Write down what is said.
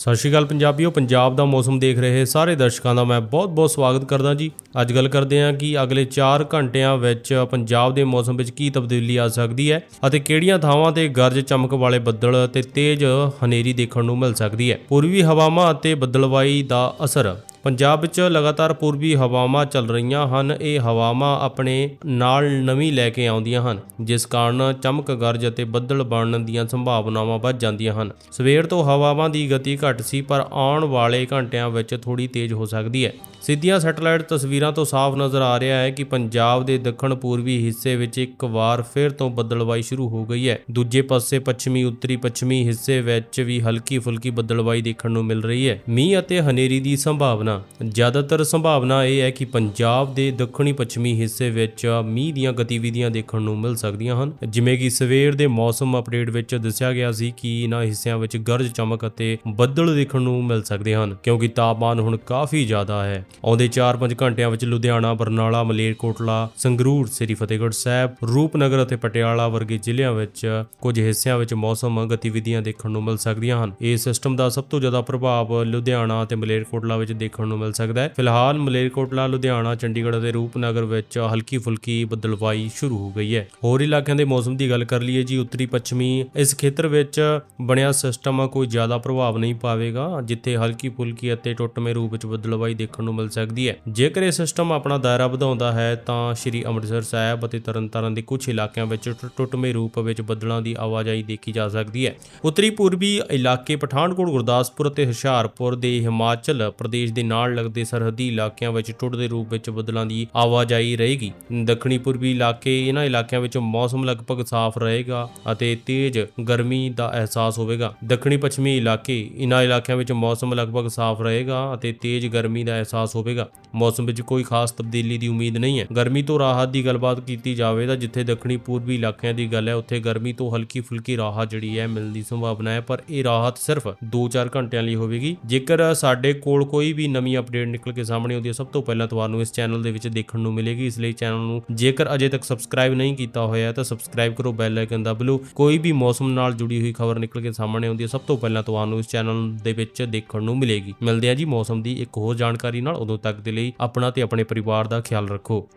ਸਤਿ ਸ਼੍ਰੀ ਅਕਾਲ ਪੰਜਾਬੀਓ, ਪੰਜਾਬ ਦਾ ਮੌਸਮ ਦੇਖ ਰਹੇ ਸਾਰੇ ਦਰਸ਼ਕਾਂ ਦਾ ਮੈਂ ਬਹੁਤ-ਬਹੁਤ ਸਵਾਗਤ ਕਰਦਾ ਜੀ। ਅੱਜ ਗੱਲ ਕਰਦੇ ਹਾਂ ਕਿ ਅਗਲੇ 4 ਘੰਟਿਆਂ ਵਿੱਚ ਪੰਜਾਬ ਦੇ ਮੌਸਮ ਵਿੱਚ ਕੀ ਤਬਦੀਲੀ ਆ ਸਕਦੀ ਹੈ ਅਤੇ ਕਿਹੜੀਆਂ ਥਾਵਾਂ ਤੇ ਗਰਜ ਚਮਕ ਵਾਲੇ ਬੱਦਲ ਤੇ ਤੇਜ਼ ਹਨੇਰੀ ਦੇਖਣ ਨੂੰ ਮਿਲ ਸਕਦੀ ਹੈ। ਪੂਰਬੀ ਹਵਾਵਾਂ ਅਤੇ ਬੱਦਲਵਾਈ ਦਾ ਅਸਰ ਪੰਜਾਬ ਵਿੱਚ ਲਗਾਤਾਰ ਪੂਰਬੀ ਹਵਾਵਾਂ ਚੱਲ ਰਹੀਆਂ ਹਨ। ਇਹ ਹਵਾਵਾਂ ਆਪਣੇ ਨਾਲ ਨਵੀਂ ਲੈ ਕੇ ਆਉਂਦੀਆਂ ਹਨ, ਜਿਸ ਕਾਰਨ ਚਮਕ, ਗਰਜ ਅਤੇ ਬੱਦਲ ਬਣਨ ਦੀਆਂ ਸੰਭਾਵਨਾਵਾਂ ਵੱਧ ਜਾਂਦੀਆਂ ਹਨ। ਸਵੇਰ ਤੋਂ ਹਵਾਵਾਂ ਦੀ ਗਤੀ ਘੱਟ ਸੀ, ਪਰ ਆਉਣ ਵਾਲੇ ਘੰਟਿਆਂ ਵਿੱਚ ਥੋੜੀ ਤੇਜ਼ ਹੋ ਸਕਦੀ ਹੈ। ਸਿੱਧੀਆਂ ਸੈਟੇਲਾਈਟ ਤਸਵੀਰਾਂ ਤੋਂ ਸਾਫ਼ ਨਜ਼ਰ ਆ ਰਿਹਾ ਹੈ ਕਿ ਪੰਜਾਬ ਦੇ ਦੱਖਣ ਪੂਰਬੀ ਹਿੱਸੇ ਵਿੱਚ ਇੱਕ ਵਾਰ ਫਿਰ ਤੋਂ ਬੱਦਲਵਾਈ ਸ਼ੁਰੂ ਹੋ ਗਈ ਹੈ। ਦੂਜੇ ਪਾਸੇ ਪੱਛਮੀ, ਉੱਤਰੀ ਪੱਛਮੀ ਹਿੱਸੇ ਵਿੱਚ ਵੀ ਹਲਕੀ ਫੁਲਕੀ ਬੱਦਲਵਾਈ ਦੇਖਣ ਨੂੰ ਮਿਲ ਰਹੀ ਹੈ। ਮੀਂਹ ਅਤੇ ਹਨੇਰੀ ਦੀ ਸੰਭਾਵਨਾ। ਜ਼ਿਆਦਾਤਰ ਸੰਭਾਵਨਾ ਇਹ ਹੈ ਕਿ ਪੰਜਾਬ ਦੇ ਦੱਖਣੀ ਪੱਛਮੀ ਹਿੱਸੇ ਵਿੱਚ ਮੀਂਹ ਦੀਆਂ ਗਤੀਵਿਧੀਆਂ ਦੇਖਣ ਨੂੰ ਮਿਲ ਸਕਦੀਆਂ ਹਨ। ਜਿਵੇਂ ਕਿ ਸਵੇਰ ਦੇ ਮੌਸਮ ਅਪਡੇਟ ਵਿੱਚ ਦੱਸਿਆ ਗਿਆ ਸੀ ਕਿ ਇਹਨਾਂ ਹਿੱਸਿਆਂ ਵਿੱਚ ਗਰਜ ਚਮਕ ਅਤੇ ਬੱਦਲ ਦੇਖਣ ਨੂੰ ਮਿਲ ਸਕਦੇ ਹਨ, ਕਿਉਂਕਿ ਤਾਪਮਾਨ ਹੁਣ ਕਾਫੀ ਜ਼ਿਆਦਾ ਹੈ। ਆਉਂਦੇ 4-5 ਘੰਟਿਆਂ ਵਿੱਚ ਲੁਧਿਆਣਾ, ਬਰਨਾਲਾ, ਮਲੇਰਕੋਟਲਾ, ਸੰਗਰੂਰ, ਸ੍ਰੀ ਫਤਿਹਗੜ੍ਹ ਸਾਹਿਬ, ਰੂਪਨਗਰ ਅਤੇ ਪਟਿਆਲਾ ਵਰਗੇ ਜ਼ਿਲ੍ਹਿਆਂ ਵਿੱਚ ਕੁਝ ਹਿੱਸਿਆਂ ਵਿੱਚ ਮੌਸਮ ਗਤੀਵਿਧੀਆਂ ਦੇਖਣ ਨੂੰ ਮਿਲ ਸਕਦੀਆਂ ਹਨ। ਇਹ ਸਿਸਟਮ ਦਾ ਸਭ ਤੋਂ ਜ਼ਿਆਦਾ ਪ੍ਰਭਾਵ ਲੁਧਿਆਣਾ ਅਤੇ ਮਲੇਰਕੋਟਲਾ ਵਿੱਚ ਦੇਖਣ ਨੂੰ ਮਿਲ ਸਕਦਾ ਹੈ। ਫਿਲਹਾਲ ਮਲੇਰਕੋਟਲਾ, ਲੁਧਿਆਣਾ, ਚੰਡੀਗੜ੍ਹ ਅਤੇ ਰੂਪਨਗਰ ਵਿੱਚ ਹਲਕੀ ਫੁਲਕੀ ਬੱਦਲਵਾਈ ਸ਼ੁਰੂ ਹੋ ਗਈ ਹੈ। ਹੋਰ ਇਲਾਕਿਆਂ ਦੇ ਮੌਸਮ ਦੀ ਗੱਲ ਕਰ ਲਈਏ ਜੀ, ਉੱਤਰੀ, ਪੱਛਮੀ, ਇਸ ਖੇਤਰ ਵਿੱਚ ਬਣਿਆ ਸਿਸਟਮ ਕੋਈ ਜ਼ਿਆਦਾ ਪ੍ਰਭਾਵ ਨਹੀਂ ਪਾਵੇਗਾ, ਜਿੱਥੇ ਹਲਕੀ ਫੁਲਕੀ ਅਤੇ ਟੁੱਟਵੇਂ ਰੂਪ ਵਿੱਚ ਬੱਦਲਵਾਈ ਦੇਖਣ ਨੂੰ ਮਿਲ ਸਕਦੀ ਹੈ। ਜੇਕਰ ਇਹ ਸਿਸਟਮ ਆਪਣਾ ਦਾਇਰਾ ਵਧਾਉਂਦਾ ਹੈ, ਤਾਂ ਸ਼੍ਰੀ ਅੰਮ੍ਰਿਤਸਰ ਸਾਹਿਬ ਅਤੇ ਤਰਨਤਾਰਨ ਦੇ ਕੁਝ ਇਲਾਕਿਆਂ ਵਿੱਚ ਟੁ- ਟੁੱਟਵੇਂ ਰੂਪ ਵਿੱਚ ਬੱਦਲਾਂ ਦੀ ਆਵਾਜਾਈ ਦੇਖੀ ਜਾ ਸਕਦੀ ਹੈ। ਉੱਤਰੀ ਪੂਰਬੀ ਇਲਾਕੇ ਪਠਾਨਕੋਟ, ਗੁਰਦਾਸਪੁਰ ਅਤੇ ਹੁਸ਼ਿਆਰਪੁਰ ਦੇ ਹਿਮਾਚਲ ਪ੍ਰਦੇਸ਼ ਦੇ ਨਾਲ ਲੱਗਦੇ ਸਰਹੱਦੀ ਇਲਾਕਿਆਂ ਵਿੱਚ ਟੁੱਟਦੇ ਰੂਪ ਵਿੱਚ ਬੱਦਲਾਂ ਦੀ ਆਵਾਜਾਈ ਰਹੇਗੀ। ਦੱਖਣੀ ਪੂਰਬੀ ਇਲਾਕੇ ਇਹਨਾਂ ਇਲਾਕਿਆਂ ਵਿੱਚ ਮੌਸਮ ਲਗਭਗ ਸਾਫ਼ ਰਹੇਗਾ ਅਤੇ ਤੇਜ਼ ਗਰਮੀ ਦਾ ਅਹਿਸਾਸ ਹੋਵੇਗਾ। ਦੱਖਣੀ ਪੱਛਮੀ ਇਲਾਕੇ ਇਹਨਾਂ ਇਲਾਕਿਆਂ ਵਿੱਚ ਮੌਸਮ ਲਗਭਗ ਸਾਫ਼ ਰਹੇਗਾ ਅਤੇ ਤੇਜ਼ ਗਰਮੀ ਦਾ ਅਹਿਸਾਸ ਹੋਵੇਗਾ। ਮੌਸਮ ਵਿੱਚ ਕੋਈ ਖਾਸ ਤਬਦੀਲੀ ਦੀ ਉਮੀਦ ਨਹੀਂ ਹੈ। ਗਰਮੀ ਤੋਂ ਰਾਹਤ ਦੀ ਗੱਲਬਾਤ ਕੀਤੀ ਜਾਵੇ ਤਾਂ ਜਿੱਥੇ ਦੱਖਣੀ ਪੂਰਬੀ ਇਲਾਕਿਆਂ ਦੀ ਗੱਲ ਹੈ, ਉੱਥੇ ਗਰਮੀ ਤੋਂ ਹਲਕੀ ਫੁਲਕੀ ਰਾਹਤ ਜਿਹੜੀ ਹੈ ਮਿਲਣ ਦੀ ਸੰਭਾਵਨਾ ਹੈ, ਪਰ ਇਹ ਰਾਹਤ ਸਿਰਫ 2-4 ਘੰਟਿਆਂ ਲਈ ਹੋਵੇਗੀ। ਜੇਕਰ ਸਾਡੇ ਕੋਲ ਕੋਈ ਵੀ ਨਵੀਂ ਅਪਡੇਟ ਨਿਕਲ ਕੇ ਸਾਹਮਣੇ ਆਉਂਦੀ ਹੈ, ਸਭ ਤੋਂ ਪਹਿਲਾਂ ਤੁਹਾਨੂੰ ਇਸ ਚੈਨਲ ਦੇ ਵਿੱਚ ਦੇਖਣ ਨੂੰ ਮਿਲੇਗੀ। ਇਸ ਲਈ ਚੈਨਲ ਨੂੰ ਜੇਕਰ ਅਜੇ ਤੱਕ ਸਬਸਕ੍ਰਾਈਬ ਨਹੀਂ ਕੀਤਾ ਹੋਇਆ ਹੈ, ਤਾਂ ਸਬਸਕ੍ਰਾਈਬ ਕਰੋ, ਬੈਲ ਆਈਕਨ ਦਬ ਲਓ। ਕੋਈ ਵੀ ਮੌਸਮ ਨਾਲ ਜੁੜੀ ਹੋਈ ਖਬਰ ਨਿਕਲ ਕੇ ਸਾਹਮਣੇ ਆਉਂਦੀ ਹੈ, ਸਭ ਤੋਂ ਪਹਿਲਾਂ ਤੁਹਾਨੂੰ ਇਸ ਚੈਨਲ ਦੇ ਵਿੱਚ ਦੇਖਣ ਨੂੰ ਮਿਲੇਗੀ। ਮਿਲਦੇ ਹਾਂ ਜੀ ਮੌਸਮ ਦੀ ਇੱਕ ਹੋਰ ਜਾਣਕਾਰੀ ਨਾਲ। ਉਦੋਂ ਤੱਕ ਦੇ ਲਈ ਆਪਣਾ ਤੇ ਆਪਣੇ ਪਰਿਵਾਰ ਦਾ ਖਿਆਲ ਰੱਖੋ।